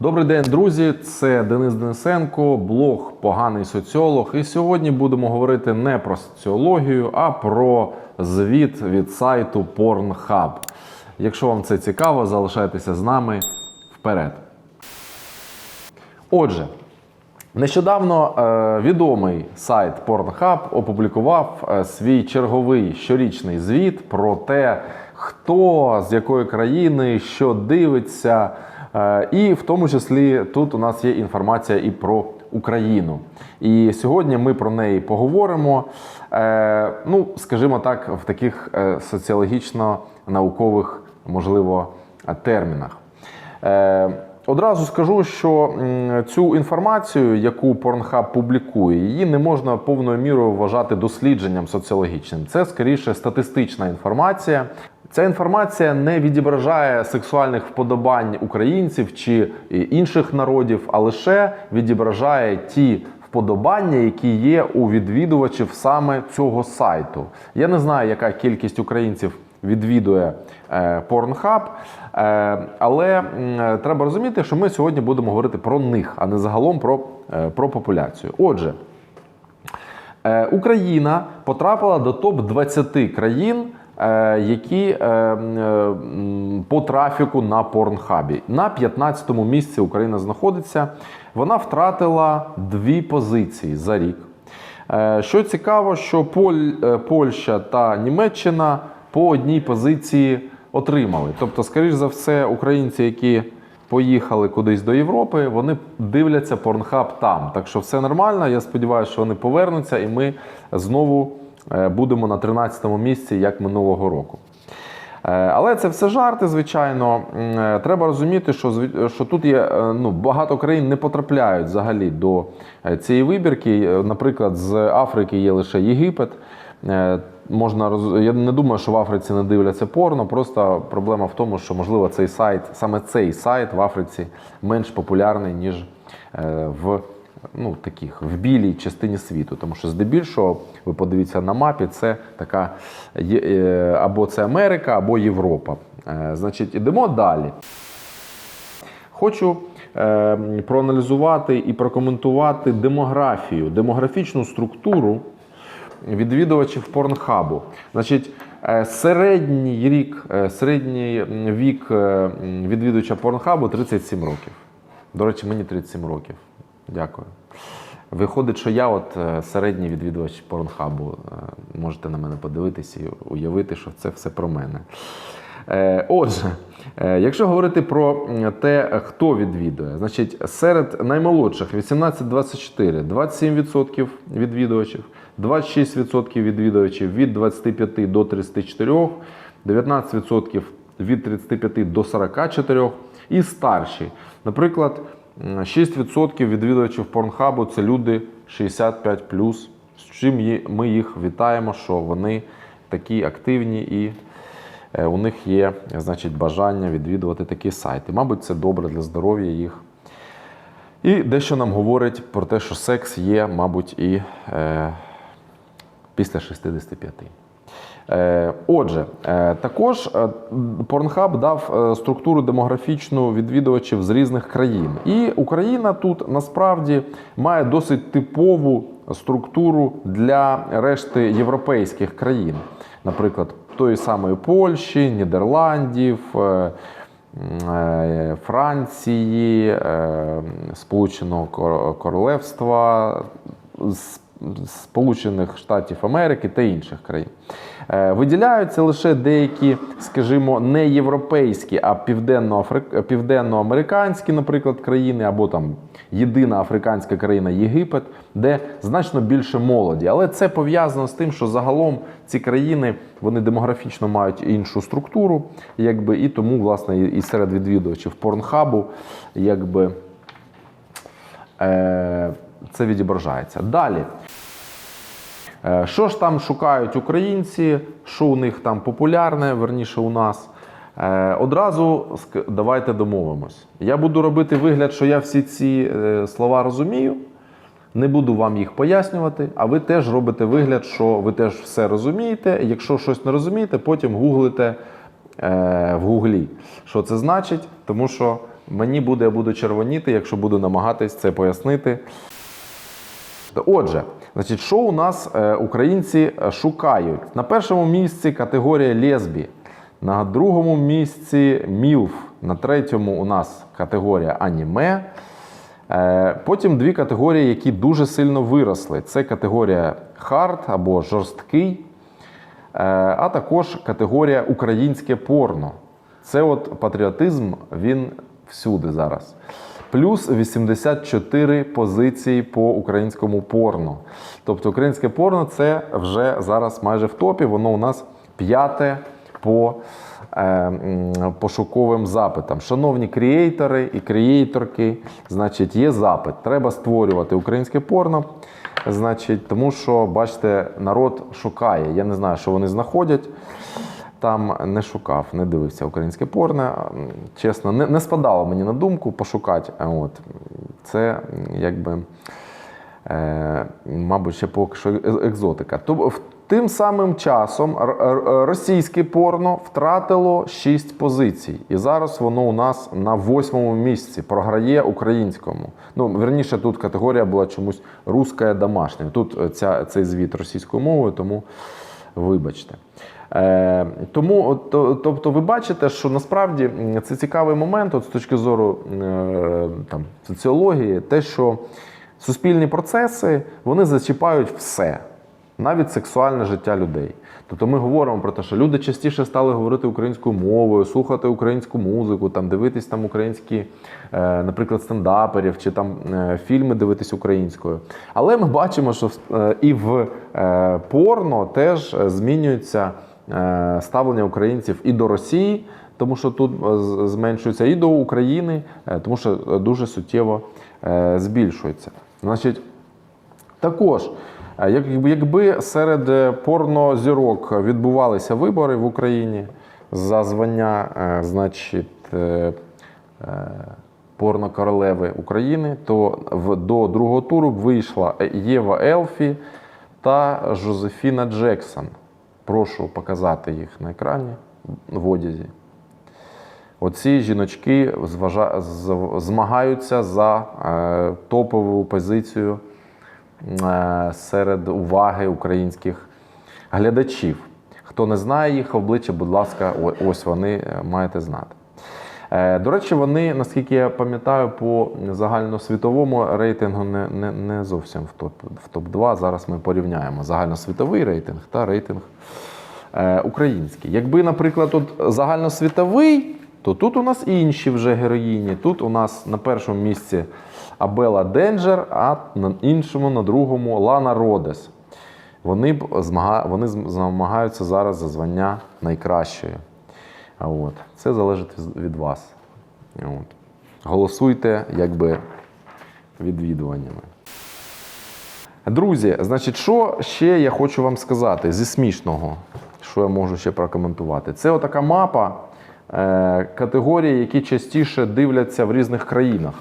Добрий день, друзі! Це Денис Денисенко, блог Поганий соціолог. І сьогодні будемо говорити не про соціологію, а про звіт від сайту Pornhub. Якщо вам це цікаво, залишайтеся з нами вперед. Отже, нещодавно е, відомий сайт Pornhub опублікував е, свій черговий щорічний звіт про те, хто з якої країни що дивиться. Е, і в тому числі тут у нас є інформація і про Україну. І сьогодні ми про неї поговоримо. Е, ну, скажімо так, в таких е, соціологічно-наукових, можливо, термінах. Одразу скажу, що цю інформацію, яку Pornhub публікує, її не можна повною мірою вважати дослідженням соціологічним. Це скоріше статистична інформація. Ця інформація не відображає сексуальних вподобань українців чи інших народів, а лише відображає ті вподобання, які є у відвідувачів саме цього сайту. Я не знаю, яка кількість українців відвідує е, Pornhub, е, але треба розуміти, що ми сьогодні будемо говорити про них, а не загалом про, е, про популяцію. Отже, Україна потрапила до топ 20 країн, які е, м, е, м, по трафіку на порнхабі. На 15-му місці Україна знаходиться. Вона втратила дві позиції за рік. Е, Що цікаво, що Поль, е, Польща та Німеччина по одній позиції отримали. Тобто, скоріш за все, українці, які поїхали кудись до Європи, вони дивляться порнхаб там. Так що все нормально. Я сподіваюся, що вони повернуться, і ми знову е, будемо на 13-му місці, як минулого року. Е, Але це все жарти, звичайно. Е, Треба розуміти, що, що тут є е, ну, багато країн не потрапляють взагалі до е, цієї вибірки. Е, Наприклад, з Африки є лише Єгипет. Е, Можна. Я не думаю, що в Африці не дивляться порно. Просто проблема в тому, що можливо цей сайт, саме цей сайт в Африці менш популярний, ніж е, в ну, таких в білій частині світу. Тому що здебільшого, ви подивіться на мапі, це така е, або це Америка, або Європа. Е, Значить, ідемо далі. Хочу е, проаналізувати і прокоментувати демографію, демографічну структуру відвідувачів порнхабу. Значить, е, середній рік, е, середній вік е, відвідувача порнхабу 37 років. До речі, мені 37 років. Дякую. Виходить, що я от е, середній відвідувач порнхабу. Е, Можете на мене подивитися і уявити, що це все про мене. Е, Отже, якщо говорити про те, хто відвідує, значить серед наймолодших 18-24 27% відвідувачів, 26% відвідувачів від 25 до 34, 19% від 35 до 44 і старші. Наприклад, 6% відвідувачів порнхабу це люди 65 з чим ми їх вітаємо, що вони такі активні і е, у них є значить, бажання відвідувати такі сайти. Мабуть, це добре для здоров'я їх. І дещо нам говорить про те, що секс є, мабуть, і е, після 65. Е, Отже, е, також е, Pornhub дав е, структуру демографічну відвідувачів з різних країн. І Україна тут насправді має досить типову структуру для решти європейських країн, наприклад, тої самої Польщі, Нідерландів. е, е, Франції, е, Сполученого Королевства, Сполучених Штатів Америки та інших країн. Е, Виділяються лише деякі, скажімо, не європейські, а південноамериканські, наприклад, країни, або там єдина африканська країна Єгипет, де значно більше молоді. Але це пов'язано з тим, що загалом ці країни вони демографічно мають іншу структуру, якби, і тому, власне, і серед відвідувачів порнхабу, якби. Е, це відображається. Далі. Е, Що ж там шукають українці, що у них там популярне, верніше у нас. Е, Одразу давайте домовимось. Я буду робити вигляд, що я всі ці е, слова розумію. Не буду вам їх пояснювати, а ви теж робите вигляд, що ви теж все розумієте. Якщо щось не розумієте, потім гуглите в гуглі. Що це значить? Тому що мені буде, я буду червоніти, якщо буду намагатись це пояснити. Отже, значить, що у нас е, українці е, шукають? На першому місці категорія лесбі, на другому місці мілф, на третьому у нас категорія аніме. Е, Потім дві категорії, які дуже сильно виросли. Це категорія хард або жорсткий, а також категорія українське порно. Це от патріотизм, він всюди зараз. Плюс 84 позиції по українському порно. Тобто українське порно це вже зараз майже в топі. Воно у нас п'яте по е, пошуковим запитам. Шановні крієйтори і крієйторки, значить, є запит. Треба створювати українське порно. Значить, тому що, бачите, народ шукає. Я не знаю, що вони знаходять. Там не шукав, не дивився українське порно. Чесно, не, не спадало мені на думку пошукати. От. Це якби, е, мабуть, ще поки що е- екзотика. Тоб- в- Тим самим часом російське порно втратило 6 позицій. І зараз воно у нас на восьмому місці програє українському. Ну, верніше, тут категорія була чомусь руська домашня. Тут е, ця, цей звіт російською мовою, тому вибачте. Е, тому, тобто, ви бачите, що насправді це цікавий момент, от з точки зору е, там, соціології, те, що суспільні процеси вони зачіпають все, навіть сексуальне життя людей. Тобто ми говоримо про те, що люди частіше стали говорити українською мовою, слухати українську музику, там дивитись там українські, е, наприклад, стендаперів чи там фільми дивитись українською. Але ми бачимо, що і в порно теж змінюється ставлення українців і до Росії, тому що тут е, зменшується, і до України, е, тому що е, дуже суттєво е, збільшується. Значить, також, е, якби серед е, порнозірок відбувалися вибори в Україні за звання, е, значить, е, е, порнокоролеви України, то до другого туру б вийшла Єва Елфі та Жозефіна Джексон. Прошу показати їх на екрані в одязі. Оці жіночки зважа... змагаються за е, топову позицію е, серед уваги українських глядачів. Хто не знає їх обличчя, будь ласка, ось вони е, маєте знати. Е, До речі, вони, наскільки я пам'ятаю, по загальносвітовому рейтингу не, не, не зовсім в топ, в топ-2. Зараз ми порівняємо загальносвітовий рейтинг та рейтинг е, український. Якби, наприклад, от загальносвітовий, то тут у нас інші вже героїні. Тут у нас на першому місці Абела Денджер, а на іншому, на другому Лана Родес. Вони, б змага... вони змагаються зараз за звання найкращої. От. Це залежить від вас. От. Голосуйте якби відвідуваннями. Друзі, значить, що ще я хочу вам сказати зі смішного, що я можу ще прокоментувати? Це отака мапа е, категорій, які частіше дивляться в різних країнах.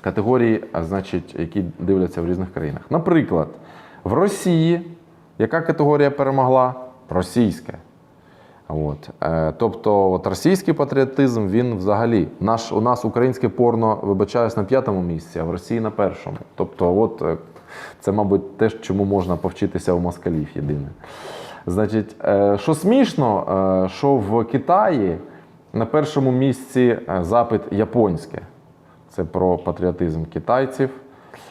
Категорії, значить, які дивляться в різних країнах. Наприклад, в Росії яка категорія перемогла? Російська. От. Е, тобто, от російський патріотизм, він взагалі. Наш, у нас українське порно, вибачаюсь, на п'ятому місці, а в Росії на першому. Тобто, от, е, це, мабуть, те, чому можна повчитися у москалів єдине. Значить, е, що смішно, що в Китаї на першому місці запит японське. Це про патріотизм китайців.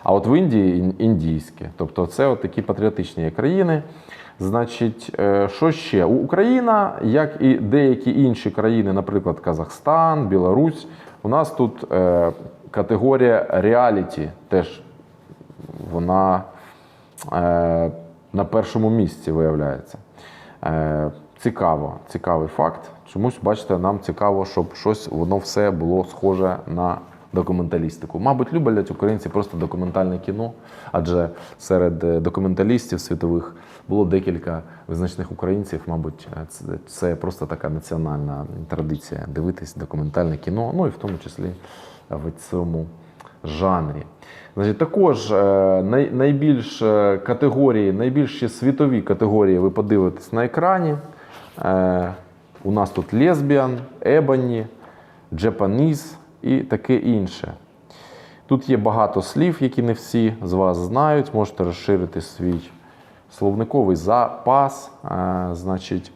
А от в Індії індійське. Тобто це от такі патріотичні країни. Значить, е, що ще? Україна, як і деякі інші країни, наприклад, Казахстан, Білорусь, у нас тут е, категорія реаліті теж вона е, на першому місці виявляється. Цікаво, цікавий факт. Чомусь, бачите, нам цікаво, щоб щось воно все було схоже на документалістику. Мабуть, люблять українці просто документальне кіно, адже серед документалістів світових було декілька визначних українців. Мабуть, це, це просто така національна традиція дивитись документальне кіно, ну і в тому числі в цьому жанрі. Значить, також е, най, найбільш е, категорії, найбільші світові категорії ви подивитесь на екрані. Е, у нас тут лесбіан, ебані, Japanese і таке інше. Тут є багато слів, які не всі з вас знають. Можете розширити свій словниковий запас. Е, значить,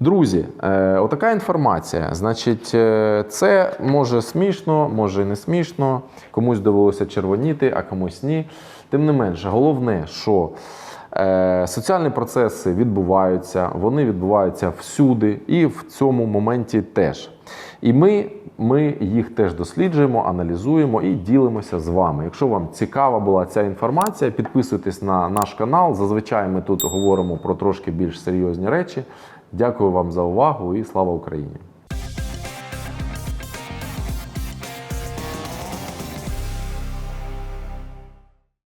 Друзі, е, отака інформація. Значить, е, це може смішно, може не смішно. Комусь довелося червоніти, а комусь ні. Тим не менше, головне, що соціальні процеси відбуваються, вони відбуваються всюди, і в цьому моменті теж. І ми, ми їх теж досліджуємо, аналізуємо і ділимося з вами. Якщо вам цікава була ця інформація, підписуйтесь на наш канал. Зазвичай ми тут говоримо про трошки більш серйозні речі. Дякую вам за увагу і слава Україні!